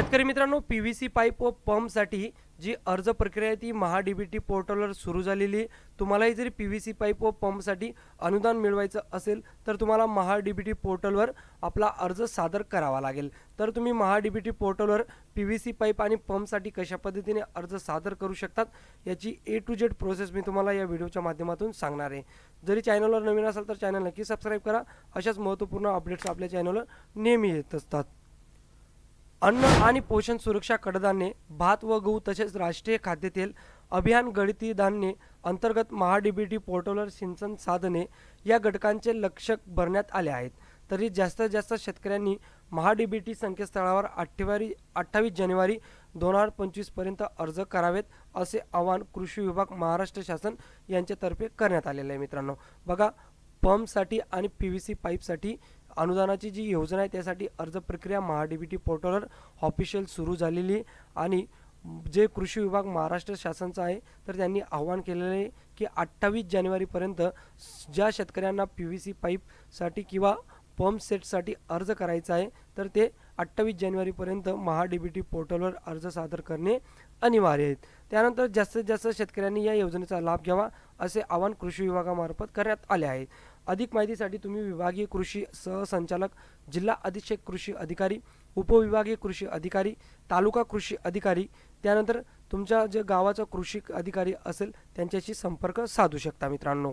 शेतकरी मित्रांनो P V C pipe व पंपसाठी जी अर्ज प्रक्रिया आहे ती महा डी बी टी पोर्टलवर सुरू झालेली. आहे तुम्हालाही जरी पी व्ही सी पाईप व पंपसाठी अनुदान मिळवायचं असेल तर तुम्हाला महा डी बी टी पोर्टलवर आपला अर्ज सादर करावा लागेल. तर तुम्ही महा डी बी टी पोर्टलवर पी व्ही सी पाईप आणि पंपसाठी कशा पद्धतीने अर्ज सादर करू शकतात याची ए टू जेड प्रोसेस मी तुम्हाला या व्हिडिओच्या माध्यमातून सांगणार आहे. जरी चॅनलवर नवीन असाल तर चॅनल नक्की सबस्क्राईब करा. अशाच महत्त्वपूर्ण अपडेट्स आपल्या चॅनलवर नेहमी येत असतात. अन्न आणि पोषण सुरक्षा कडधान्ये भात व गहू तसेच राष्ट्रीय खाद्यतेल अभियान गळती धान्ये अंतर्गत महाडीबीटी पोर्टलवर सिंचन साधने या घटकांचे लक्ष भरण्यात आले आहेत. तरी जास्तीत जास्त शेतकऱ्यांनी महाडीबीटी संकेतस्थळावर अठ्ठेवारी अठ्ठावीस जानेवारी दोन हजार पंचवीसपर्यंत अर्ज करावेत असे आवाहन कृषी विभाग महाराष्ट्र शासन यांच्यातर्फे करण्यात आलेलं आहे मित्रांनो. बघा पंपसाठी आणि पी व्ही सी पाईपसाठी अनुदानाची जी योजना आहे त्यासाठी अर्ज प्रक्रिया महाडीबीटी पोर्टलवर ऑफिशियल सुरू झालेली आणि जे कृषी विभाग महाराष्ट्र शासनचा आहे तर त्यांनी आव्हान केलेलं आहे की अठ्ठावीस जानेवारीपर्यंत ज्या शेतकऱ्यांना पी व्ही सी पाईपसाठी किंवा पंप सेटसाठी अर्ज करायचा आहे तर ते अठ्ठावीस जानेवारीपर्यंत महाडीबीटी बी टी पोर्टलवर अर्ज सादर करणे अनिवार्य आहेत त्यानंतर जास्तीत जास्त शेतकऱ्यांनी या योजनेचा लाभ घ्यावा असे आवाहन कृषी विभागामार्फत करण्यात आले आहे. अधिक माहितीसाठी तुम्ही विभागीय कृषी सहसंचालक जिल्हा अधीक्षक कृषी अधिकारी उपविभागीय कृषी अधिकारी तालुका कृषी अधिकारी त्यानंतर तुमच्या जे गावाचा कृषी अधिकारी असेल त्यांच्याशी संपर्क साधू शकता मित्रांनो.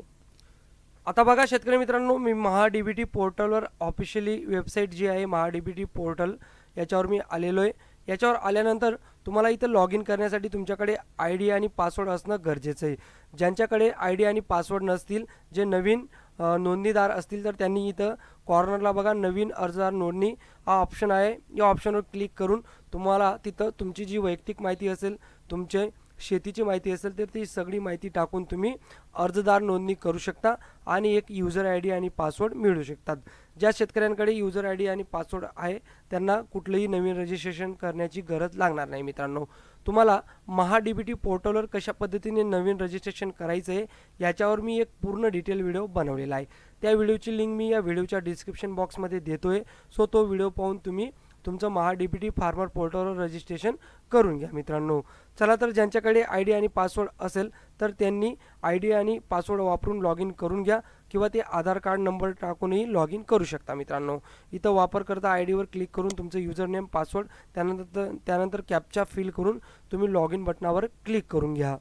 आता बघा शेतकरी मित्रांनो मी महा डी बी टी पोर्टलवर ऑफिशियली वेबसाईट जी आहे Maha D B T portal याच्यावर मी आलेलो आहे. याच्यावर आल्यानंतर तुम्हाला इथं लॉग इन करण्यासाठी तुमच्याकडे आय डी आणि पासवर्ड असणं गरजेचं आहे. ज्यांच्याकडे आय डी आणि पासवर्ड नसतील जे नवीन नोंदणीदार असतील तर त्यांनी इथं कॉर्नरला बघा नवीन अर्जदार नोंदणी हा ऑप्शन आहे. या ऑप्शनवर क्लिक करून तुम्हाला तिथं तुमची जी वैयक्तिक माहिती असेल तुमचे शेतीची माहिती असेल तर ती सगळी माहिती टाकून तुम्ही अर्जदार नोंदणी करू शकता आणि एक युजर आय डी आणि पासवर्ड मिळू शकतात. ज्या शेतकऱ्यांकडे युजर आय डी आणि पासवर्ड आहे त्यांना कुठलंही नवीन रजिस्ट्रेशन करण्याची गरज लागणार नाही मित्रांनो. तुम्हाला महा डी बी टी पोर्टलवर कशा पद्धतीने नवीन रजिस्ट्रेशन करायचं आहे याच्यावर मी एक पूर्ण डिटेल व्हिडिओ बनवलेला आहे. त्या व्हिडिओची लिंक मी या व्हिडिओच्या डिस्क्रिप्शन बॉक्समध्ये देतो आहे सो तो व्हिडिओ पाहून तुम्ही तुमचं Maha D P T farmer पोर्टलवर रजिस्ट्रेशन करून घ्या मित्रांनो. चला तर ज्यांच्याकडे आय डी आणि पासवर्ड असेल तर त्यांनी आय डी आणि पासवर्ड वापरून लॉग इन करून घ्या किंवा ते आधार कार्ड नंबर टाकूनही लॉग इन करू शकता मित्रांनो. इथं वापरकर्ता आय डीवर क्लिक करून तुमचं युजर नेम पासवर्ड त्यानंतर त्यानंतर कॅपचा फिल करून तुम्ही लॉग इन बटनावर क्लिक करून घ्या.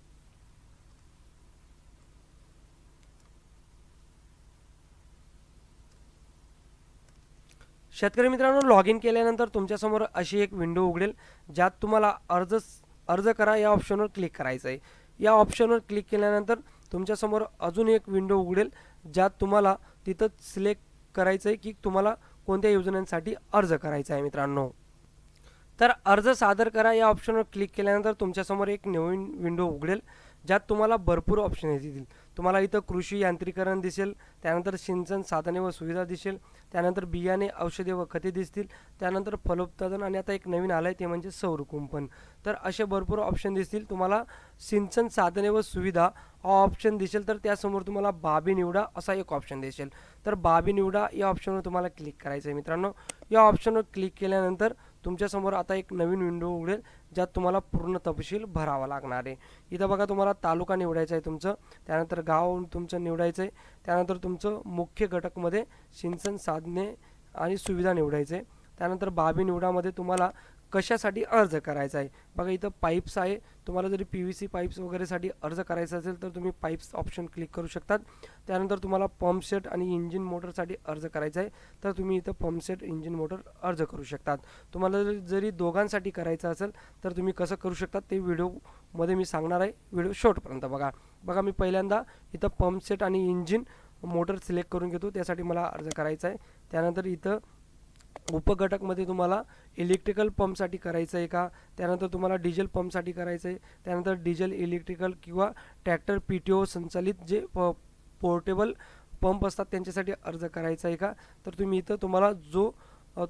शेतकरी मित्रांनो लॉग इन केल्यानंतर तुमच्यासमोर अशी एक विंडो उघडेल ज्यात तुम्हाला अर्ज अर्ज करा या ऑप्शनवर क्लिक करायचं आहे या ऑप्शनवर क्लिक केल्यानंतर तुमच्यासमोर अजून एक विंडो उघडेल ज्यात तुम्हाला तिथं सिलेक्ट करायचं आहे की तुम्हाला कोणत्या योजनांसाठी अर्ज करायचा आहे मित्रांनो. तर अर्ज सादर करा या ऑप्शनवर क्लिक केल्यानंतर तुमच्यासमोर एक नवीन विंडो उघडेल ज्यात तुम्हाला भरपूर ऑप्शन येतील. तुम्हाला इथं कृषी यांत्रिकरण दिसेल त्यानंतर सिंचन साधने व सुविधा दिसेल त्यानंतर बियाणे औषधे व खते दिसतील त्यानंतर फलोत्पादन आणि आता एक नवीन आलं आहे ते म्हणजे सौर कुंपण. तर असे भरपूर ऑप्शन दिसतील. तुम्हाला सिंचन साधने व सुविधा हा ऑप्शन दिसेल तर त्यासमोर तुम्हाला बाबी निवडा असा एक ऑप्शन दिसेल. तर बाबी निवडा या ऑप्शनवर तुम्हाला क्लिक करायचं आहे मित्रांनो. या ऑप्शनवर क्लिक केल्यानंतर तुमच्यासमोर आता एक नवीन विंडो उघडेल ज्यात तुम्हाला पूर्ण तपशील भरावा लागणार आहे. इथं बघा तुम्हाला तालुका निवडायचा आहे तुमचं त्यानंतर गाव तुमचं निवडायचं आहे त्यानंतर तुमचं मुख्य घटकमध्ये सिंचन साधने आणि सुविधा निवडायचं आहे. त्यानंतर बाबी निवडामध्ये तुम्हाला कशासाठी अर्ज करायचा आहे? बघा इथं पाईप्स आहे. तुम्हाला जरी पी व्ही सी पाईप्स वगैरेसाठी अर्ज करायचा असेल तर तुम्ही पाईप्स ऑप्शन क्लिक करू शकतात. त्यानंतर तुम्हाला पंपसेट आणि इंजिन मोटरसाठी अर्ज करायचा आहे तर तुम्ही इथं पंपसेट इंजिन मोटर अर्ज करू शकतात. तुम्हाला जरी दोघांसाठी करायचं असेल तर तुम्ही कसं करू शकतात ते व्हिडिओमध्ये मी सांगणार आहे. व्हिडिओ शॉर्टपर्यंत बघा. बघा मी पहिल्यांदा इथं पंपसेट आणि इंजिन मोटर सिलेक्ट करून घेतो. त्यासाठी मला अर्ज करायचा आहे. त्यानंतर इथं उपघटकमध्ये तुम्हाला इलेक्ट्रिकल पंपसाठी करायचं आहे का? त्यानंतर तुम्हाला डिझेल पंपसाठी करायचं आहे त्यानंतर डिझेल इलेक्ट्रिकल किंवा ट्रॅक्टर पी टी ओ संचालित जे प पोर्टेबल पंप असतात त्यांच्यासाठी अर्ज करायचा आहे का? तर तुम्ही इथं तुम्हाला जो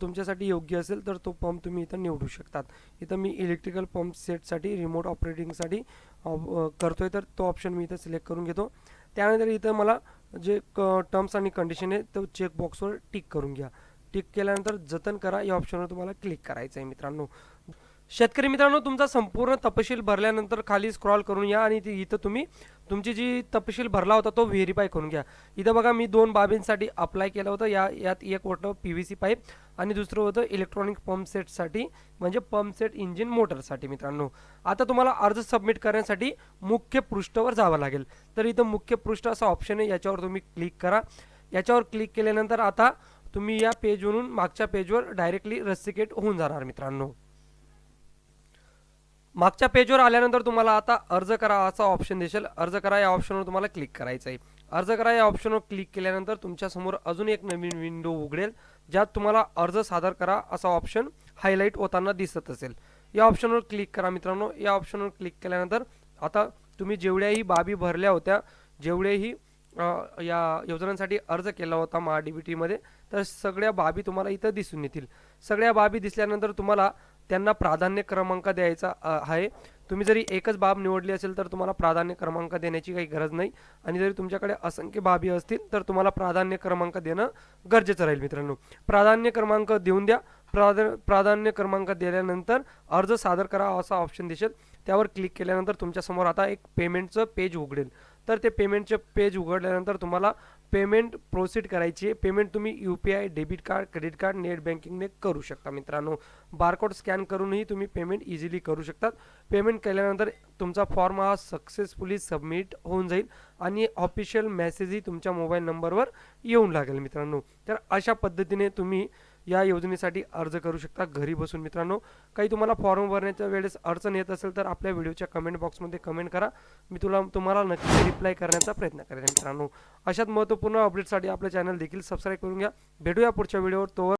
तुमच्यासाठी योग्य असेल तर तो पंप तुम्ही इथं निवडू शकतात. इथं मी इलेक्ट्रिकल पंप सेटसाठी रिमोट ऑपरेटिंगसाठी करतो आहे तर तो ऑप्शन मी इथं सिलेक्ट करून घेतो. त्यानंतर इथं मला जे क टर्म्स आणि कंडिशन आहे तो चेकबॉक्सवर टिक करून घ्या. टिक केल्यानंतर जतन करा. या ऑप्शनवर तुम्हाला क्लिक करायचं आहे मित्रांनो. शेतकरी मित्रांनो तुमचा संपूर्ण तपशील भरल्यानंतर खाली स्क्रॉल करून या आणि ती- इथं तुम्ही तुमची जी तपशील भरला होता तो व्हेरीफाय करून घ्या. इथं बघा मी दोन बाबींसाठी अप्लाय केलं होतं. या यात एक होतं पी व्ही सी पाईप आणि दुसरं होतं इलेक्ट्रॉनिक पंप सेटसाठी म्हणजे पंप सेट इंजिन मोटरसाठी मित्रांनो. आता तुम्हाला अर्ज सबमिट करण्यासाठी मुख्य पृष्ठावर जावं लागेल. तर इथं मुख्य पृष्ठ असा ऑप्शन आहे. याच्यावर तुम्ही क्लिक करा. याच्यावर क्लिक केल्यानंतर आता तुम्ही या पेजवरून मागच्या पेजवर डायरेक्टली रस्सिकेट होऊन जाणार मित्रांनो. मागच्या पेजवर आल्यानंतर तुम्हाला आता अर्ज करा असा ऑप्शन दिसेल. अर्ज करा या ऑप्शनवर तुम्हाला क्लिक करायचं आहे अर्ज करा या ऑप्शनवर क्लिक केल्यानंतर तुमच्यासमोर अजून एक नवीन विंडो उघडेल ज्यात तुम्हाला अर्ज सादर करा असा ऑप्शन हायलाईट होताना दिसत असेल. या ऑप्शनवर क्लिक करा मित्रांनो. या ऑप्शनवर क्लिक केल्यानंतर आता तुम्ही जेवढ्याही बाबी भरल्या होत्या जेवढेही या योजनांसाठी अर्ज केला होता महा डी बी टीमध्ये तर सगळ्या बाबी तुम्हाला इथं दिसून येतील. सगळ्या बाबी दिसल्यानंतर तुम्हाला त्यांना प्राधान्य क्रमांक द्यायचा आहे. तुम्ही जरी एकच बाब निवडली असेल तर तुम्हाला प्राधान्य क्रमांक देण्याची काही गरज नाही. आणि जरी तुमच्याकडे असंख्य बाबी असतील तर तुम्हाला प्राधान्य क्रमांक देणं गरजेचं राहील मित्रांनो. प्राधान्य क्रमांक देऊन द्या. प्राधान्य प्राधान्य क्रमांक दिल्यानंतर अर्ज सादर करा असा ऑप्शन दिसेल. त्यावर क्लिक केल्यानंतर तुमच्यासमोर आता एक पेमेंटचं पेज उघडेल. तर ते पेमेंटचं पेज उघडल्यानंतर तुम्हाला पेमेंट प्रोसीड करायची आहे. पेमेंट तुम्ही U P I debit card credit card net बँकिंगने करू शकता मित्रांनो. बारकोड स्कॅन करूनही तुम्ही पेमेंट इझिली करू शकतात. पेमेंट केल्यानंतर तुमचा फॉर्म हा सक्सेसफुली सबमिट होऊन जाईल आणि ऑफिशियल मेसेजही तुमच्या मोबाईल नंबरवर येऊन लागेल मित्रांनो. तर अशा पद्धतीने तुम्ही या योजनेसाठी अर्ज करू शकता. घरी बसून मित्रांनो काही तुम्हाला फॉर्म भरण्याच्या वेळेस अडचण येत असेल तर आपल्या व्हिडिओच्या कमेंट बॉक्समध्ये कमेंट करा. मी तुला तुम्हाला नक्की रिप्लाय करण्याचा प्रयत्न करेन मित्रांनो. अशाच महत्त्वपूर्ण अपडेटसाठी आपलं चॅनल देखील सबस्क्राईब करून घ्या. भेटूया पुढच्या व्हिडिओवर तोवर